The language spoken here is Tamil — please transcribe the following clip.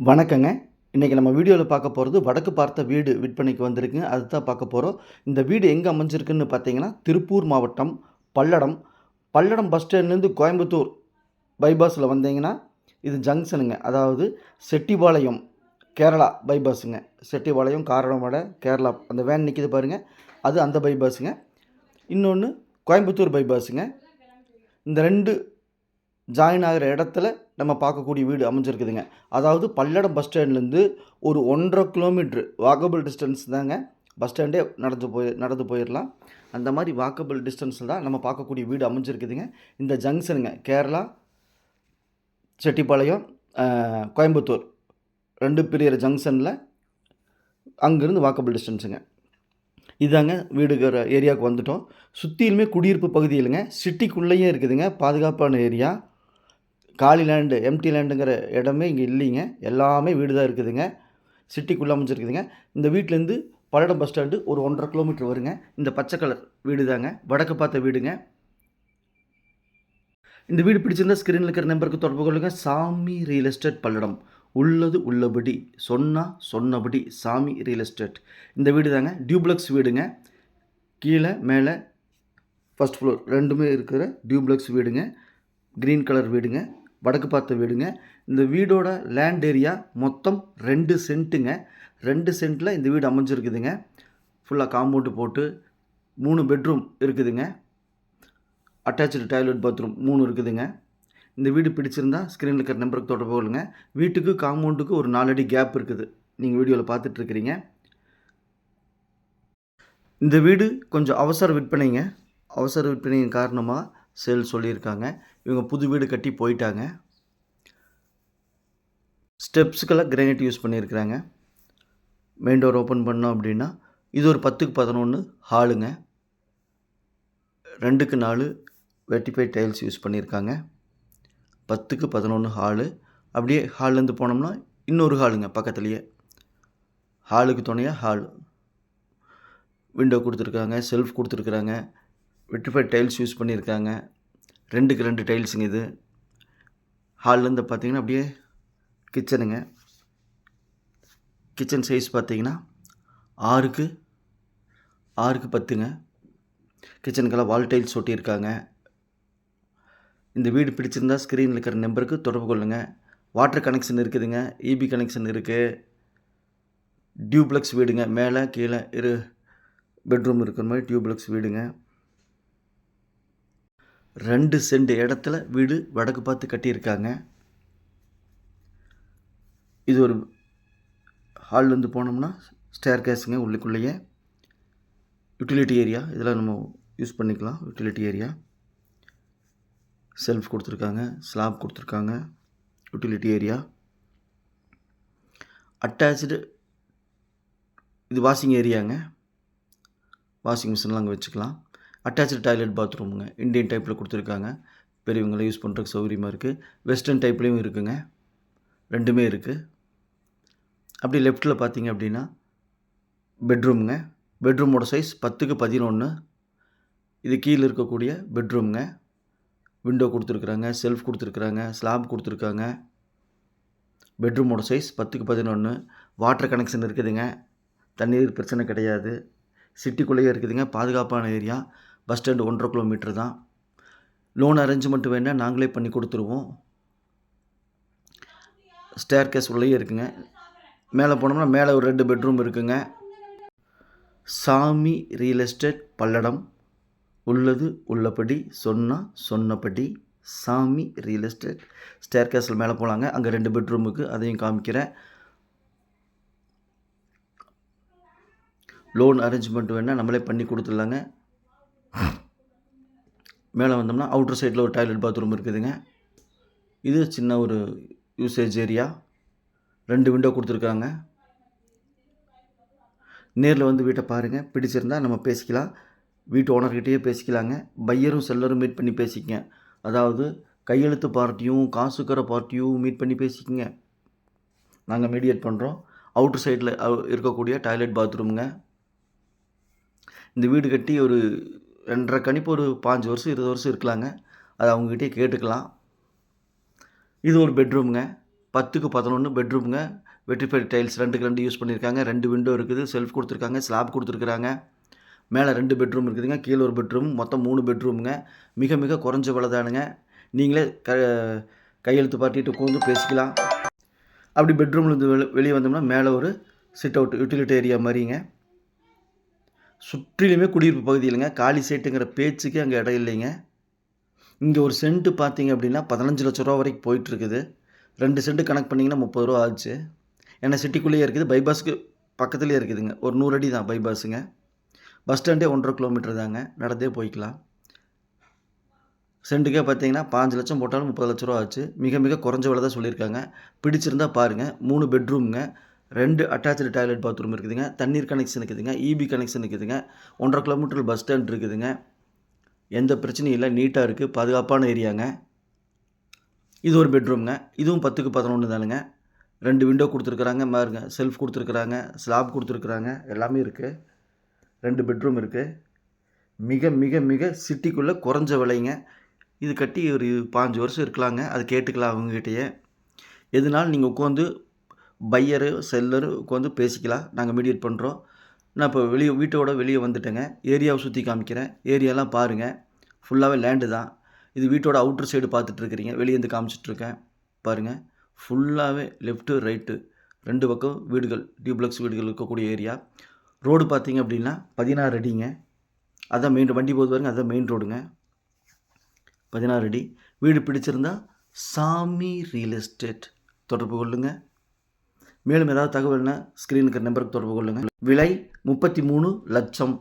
வணக்கங்க. இன்றைக்கி நம்ம வீடியோவில் பார்க்க போகிறது வடக்கு பார்த்த வீடு விற்பனைக்கு வந்திருக்குங்க அதுதான் பார்க்க போகிறோம் இந்த வீடு எங்கே அமைஞ்சிருக்குன்னு பார்த்தீங்கன்னா திருப்பூர் மாவட்டம் பல்லடம். பல்லடம் பஸ் ஸ்டாண்ட்லேருந்து கோயம்புத்தூர் பைபாஸில் வந்தீங்கன்னா இது ஜங்ஷனுங்க அதாவது செட்டிபாளையம் கேரளா பைபாஸுங்க செட்டிபாளையம் காரணமடை கேரளா. அந்த வேன் நிற்கிது பாருங்கள் அது அந்த பைபாஸுங்க இன்னொன்று கோயம்புத்தூர் பைபாஸுங்க இந்த ரெண்டு ஜாயின் ஆகிற இடத்துல நம்ம பார்க்கக்கூடிய வீடு அமைஞ்சிருக்குதுங்க. அதாவது பல்லடம் பஸ் ஸ்டாண்ட்லேருந்து ஒரு ஒன்றரை கிலோமீட்ரு வாக்கபிள் டிஸ்டன்ஸ் தாங்க பஸ் ஸ்டாண்டே நடந்து போய் நடந்து போயிடலாம் அந்த மாதிரி வாக்கபிள் டிஸ்டன்ஸில் தான் நம்ம பார்க்கக்கூடிய வீடு அமைஞ்சிருக்குதுங்க. இந்த ஜங்ஷனுங்க கேரளா செட்டிப்பாளையம் கோயம்புத்தூர் ரெண்டு பெரிய ஜங்ஷனில் அங்கேருந்து வாக்கபிள் டிஸ்டன்ஸுங்க இதாங்க வீடுகிற ஏரியாவுக்கு வந்துட்டோம். சுற்றிலுமே குடியிருப்பு பகுதி இல்லைங்க சிட்டிக்குள்ளேயே இருக்குதுங்க. பாதுகாப்பான ஏரியா காலி லேண்டு எம்டி லேண்டுங்கிற இடமே இங்கே இல்லைங்க. எல்லாமே வீடு தான் இருக்குதுங்க. சிட்டிக்குள்ளே அமைச்சிருக்குதுங்க இந்த வீட்டிலேருந்து பல்லடம் பஸ் ஸ்டாண்டு ஒரு ஒன்றரை கிலோமீட்டர் வருங்க. இந்த பச்சை கலர் வீடு தாங்க வடக்கு பார்த்த வீடுங்க. இந்த வீடு பிடிச்சிருந்தா ஸ்க்ரீனில் இருக்கிற நம்பருக்கு தொடர்பு கொள்ளுங்க. சாமி ரியல் எஸ்டேட் பல்லடம். உள்ளது உள்ளபடி சொன்னா சொன்னபடி சாமி ரியல் எஸ்டேட் இந்த வீடு தாங்க டியூப்ளக்ஸ் வீடுங்க. கீழே மேலே ஃபர்ஸ்ட் ஃப்ளோர் ரெண்டுமே இருக்கிற டியூப்ளக்ஸ் வீடுங்க. க்ரீன் கலர் வீடுங்க. வடக்கு பார்த்த வீடுங்க. இந்த வீடோட லேண்ட் ஏரியா மொத்தம் ரெண்டு சென்ட்டுங்க. ரெண்டு சென்ட்டில் இந்த வீடு அமைஞ்சிருக்குதுங்க. ஃபுல்லாக காம்பவுண்டு போட்டு மூணு பெட்ரூம் இருக்குதுங்க. அட்டாச்சு டாய்லெட் பாத்ரூம் மூணு இருக்குதுங்க. இந்த வீடு பிடிச்சிருந்தா ஸ்க்ரீனில் இருக்கிற நம்பருக்கு தொடர்பு கொள்ளுங்க. வீட்டுக்கு காம்பவுண்டுக்கு ஒரு நாலடி கேப் இருக்குது. நீங்கள் வீடியோவில் பார்த்துட்ருக்கிறீங்க இந்த வீடு கொஞ்சம் அவசர விற்பனைங்க. அவசர விற்பனையின் காரணமாக சேல் சொல்லியிருக்காங்க. இவங்க புது வீடு கட்டி போயிட்டாங்க. ஸ்டெப்ஸுக்கெல்லாம் கிரானைட் யூஸ் பண்ணியிருக்கிறாங்க. மெயின் டோர் ஓப்பன் பண்ணோம் அப்படின்னா இது ஒரு பத்துக்கு பதினொன்று ஹாலுங்க ரெண்டுக்கு நாலு வெட்டிஃபை டைல்ஸ் யூஸ் பண்ணியிருக்காங்க. பத்துக்கு பதினொன்று ஹாலு அப்படியே ஹால்லேருந்து போனோம்னா இன்னொரு ஹாலுங்க பக்கத்துலேயே. ஹாலுக்கு துணையாக ஹால் விண்டோ கொடுத்துருக்காங்க செல்ஃப் கொடுத்துருக்குறாங்க வெட்டிஃபை டைல்ஸ் யூஸ் பண்ணியிருக்காங்க. ரெண்டுக்கு ரெண்டு டைல்ஸுங்க இது. ஹால்லேருந்து பார்த்தீங்கன்னா அப்படியே கிச்சனுங்க. கிச்சன் சைஸ் பார்த்தீங்கன்னா ஆறுக்கு ஆறுக்கு பத்துங்க. கிச்சனுக்கெல்லாம் வால் டைல்ஸ் ஒட்டியிருக்காங்க. இந்த வீடு பிடிச்சிருந்தா ஸ்க்ரீனில் இருக்கிற நம்பருக்கு தொடர்பு கொள்ளுங்கள் வாட்டர் கனெக்ஷன் இருக்குதுங்க. இபி கனெக்ஷன் இருக்குது டியூப்ளக்ஸ் வீடுங்க. மேலே கீழே இரு பெட்ரூம் இருக்கிற மாதிரி டியூப்ளக்ஸ் வீடுங்க. ரெண்டு சென்ட் இடத்துல வீடு வடக்கு பார்த்து கட்டியிருக்காங்க. இது ஒரு ஹால்லேருந்து போனோம்னா ஸ்டேர் கேஸுங்க உள்ளுக்குள்ளேயே. யூட்டிலிட்டி ஏரியா இதெல்லாம் நம்ம யூஸ் பண்ணிக்கலாம். யூட்டிலிட்டி ஏரியா செல்ஃப் கொடுத்துருக்காங்க. ஸ்லாப் கொடுத்துருக்காங்க. யூட்டிலிட்டி ஏரியா அட்டாச்சு இது வாஷிங் ஏரியாங்க வாஷிங் மிஷின்லாம் அங்கே வச்சுக்கலாம். Attach toilet பாத்ரூமுங்க. இந்தியன் டைப்பில் கொடுத்துருக்காங்க. பெரியவங்களை யூஸ் பண்ணுறதுக்கு சௌகரியமாக இருக்குது வெஸ்டர்ன் டைப்லேயும் இருக்குங்க. ரெண்டுமே இருக்குது அப்படி லெஃப்ட்டில் பார்த்தீங்க அப்படின்னா பெட்ரூமுங்க. பெட்ரூமோட சைஸ் பத்துக்கு பதினொன்று இது கீழே இருக்கக்கூடிய பெட்ரூமுங்க. விண்டோ கொடுத்துருக்குறாங்க. செல்ஃப் கொடுத்துருக்குறாங்க. ஸ்லாப் கொடுத்துருக்காங்க. பெட்ரூமோட சைஸ் பத்துக்கு பதினொன்று வாட்டர் கனெக்ஷன் இருக்குதுங்க. தண்ணீர் பிரச்சனை கிடையாது. சிட்டிக்குள்ளேயே இருக்குதுங்க. பாதுகாப்பான ஏரியா. பஸ் ஸ்டாண்டு ஒன்றரை கிலோமீட்டர் தான். லோன் அரேஞ்ச்மெண்ட் வேணால் நாங்களே பண்ணி கொடுத்துருவோம். ஸ்டேர் கேஸ் உள்ளேயே இருக்குங்க. மேலே போனோம்னா மேலே ஒரு ரெண்டு பெட்ரூம் இருக்குங்க. சாமி ரியல் எஸ்டேட் பல்லடம். உள்ளது உள்ளபடி சொன்னா சொன்னபடி சாமி ரியல் எஸ்டேட். ஸ்டேர் கேஸில் மேலே போகலாங்க. அங்கே ரெண்டு பெட்ரூமுக்கு அதையும் காமிக்கிறேன். லோன் அரேஞ்ச்மெண்ட் வேணால் நம்மளே பண்ணி கொடுத்துடலாங்க. மேலே வந்தோம்னா அவுட்டர் சைடில் ஒரு டாய்லெட் பாத்ரூம் இருக்குதுங்க. இது சின்ன ஒரு யூசேஜ் ஏரியா ரெண்டு விண்டோ கொடுத்துருக்காங்க. நேரில் வந்து வீட்டை பாருங்கள் பிடிச்சிருந்தா நம்ம பேசிக்கலாம். வீட்டு ஓனர்கிட்டயே பேசிக்கலாங்க. பையரும் செல்லரும் மீட் பண்ணி பேசிக்கங்க. அதாவது கையெழுத்து பார்ட்டியும் காசுக்கிற பார்ட்டியும் மீட் பண்ணி பேசிக்கங்க. நாங்கள் மீடியேட் பண்ணுறோம் அவுட்டர் சைடில் இருக்கக்கூடிய டாய்லெட் பாத்ரூமுங்க இந்த வீடு கட்டி ஒரு ரெண்டரை கணிப்பு ஒரு பாஞ்சு வருஷம் இருபது வருஷம் இருக்கலாங்க. அது அவங்ககிட்டயே கேட்டுக்கலாம். இது ஒரு பெட்ரூமுங்க. பத்துக்கு பதினொன்று பெட்ரூமுங்க. வெட்டிஃபைட் டைல்ஸ் ரெண்டுக்கு ரெண்டு யூஸ் பண்ணியிருக்காங்க. ரெண்டு விண்டோ இருக்குது செல்ஃப் கொடுத்துருக்காங்க ஸ்லாப் கொடுத்துருக்குறாங்க. மேலே ரெண்டு பெட்ரூம் இருக்குதுங்க. கீழே ஒரு பெட்ரூம் மொத்தம் மூணு பெட்ரூமுங்க. மிக மிக குறைஞ்ச விலை தானுங்க. நீங்களே க கையெழுத்து பாட்டிட்டு உட்காந்து பேசிக்கலாம். அப்படி பெட்ரூம்லேருந்து வெளி வெளியே வந்தோம்னா மேலே ஒரு சிட் அவுட் யூட்டிலிட்டி ஏரியா மாதிரிங்க. சுற்றிலுமே குடியிருப்பு பகுதி இல்லைங்க. காலி சைட்டுங்கிற பேச்சுக்கே அங்கே இடம் இல்லைங்க. இங்கே ஒரு சென்ட்டு பார்த்தீங்க அப்படின்னா பதினஞ்சு லட்ச ரூபா வரைக்கும் போயிட்டுருக்குது. ரெண்டு சென்ட்டு கணக்கு பண்ணிங்கன்னா முப்பது ரூபா ஆச்சு. ஏன்னா சிட்டிக்குள்ளேயே இருக்குது. பைபாஸ்க்கு பக்கத்துலேயே இருக்குதுங்க. ஒரு நூறு அடி தான் பைபாஸுங்க. பஸ் ஸ்டாண்டே ஒன்றரை கிலோமீட்டர் தாங்க. நடந்தே போய்க்கலாம். சென்ட்டுக்கே பார்த்தீங்கன்னா பாஞ்சு லட்சம் போட்டாலும் முப்பது லட்ச ரூபா ஆச்சு. மிக மிக குறைஞ்ச விலை தான் சொல்லியிருக்காங்க. பிடிச்சிருந்தா பாருங்கள் மூணு பெட்ரூமுங்க. ரெண்டு அட்டாச்சு டாய்லெட் பாத்ரூம் இருக்குதுங்க. தண்ணீர் கனெக்ஷன் இருக்குதுங்க. இபி கனெக்ஷன் இருக்குதுங்க. ஒன்றரை கிலோமீட்டர் பஸ் ஸ்டாண்ட் இருக்குதுங்க. எந்த பிரச்சனையும் இல்லை. நீட்டாக இருக்குது பாதுகாப்பான ஏரியாங்க. இது ஒரு பெட்ரூம்ங்க இதுவும் பத்துக்கு பதினொன்று தானுங்க. ரெண்டு விண்டோ கொடுத்துருக்குறாங்க. மாருங்க செல்ஃப் கொடுத்துருக்குறாங்க. ஸ்லாப் கொடுத்துருக்குறாங்க. எல்லாமே இருக்குது ரெண்டு பெட்ரூம் இருக்குது மிக மிக மிக சிட்டிக்குள்ளே குறைஞ்ச விலைங்க. இது கட்டி ஒரு பாஞ்சு வருஷம் இருக்கலாங்க. அது கேட்டுக்கலாம் அவங்ககிட்டயே. எதுனாலும் நீங்கள் உட்காந்து பையரு செல்லரு உட்காந்து பேசிக்கலாம். நாங்கள் மீடியேட் பண்ணுறோம் நான் இப்போ வெளியே வீட்டோட வெளியே வந்துட்டேங்க. ஏரியாவை சுற்றி காமிக்கிறேன். ஏரியாலாம் பாருங்கள் ஃபுல்லாகவே லேண்டு தான். இது வீட்டோட அவுட்ரு சைடு பார்த்துட்ருக்குறீங்க வெளியே இருந்து காமிச்சிட்ருக்கேன் பாருங்கள் ஃபுல்லாகவே லெஃப்ட்டு ரைட்டு ரெண்டு பக்கம் வீடுகள் டியூப்ளக்ஸ் வீடுகள் இருக்கக்கூடிய ஏரியா ரோடு பார்த்தீங்க அப்படின்னா பதினாறு அடிங்க. அதான் மெயின் வண்டி போது பாருங்க. அதான் மெயின் ரோடுங்க பதினாறு அடி. வீடு பிடிச்சிருந்தா சாமி ரியல் எஸ்டேட் தொடர்பு கொள்ளுங்கள் மேலும் ஏதாவது தகவல்னா ஸ்க்ரீனுக்கு நம்பருக்கு தொடர்பு கொள்ளுங்கள் விலை முப்பத்தி மூணு லட்சம்.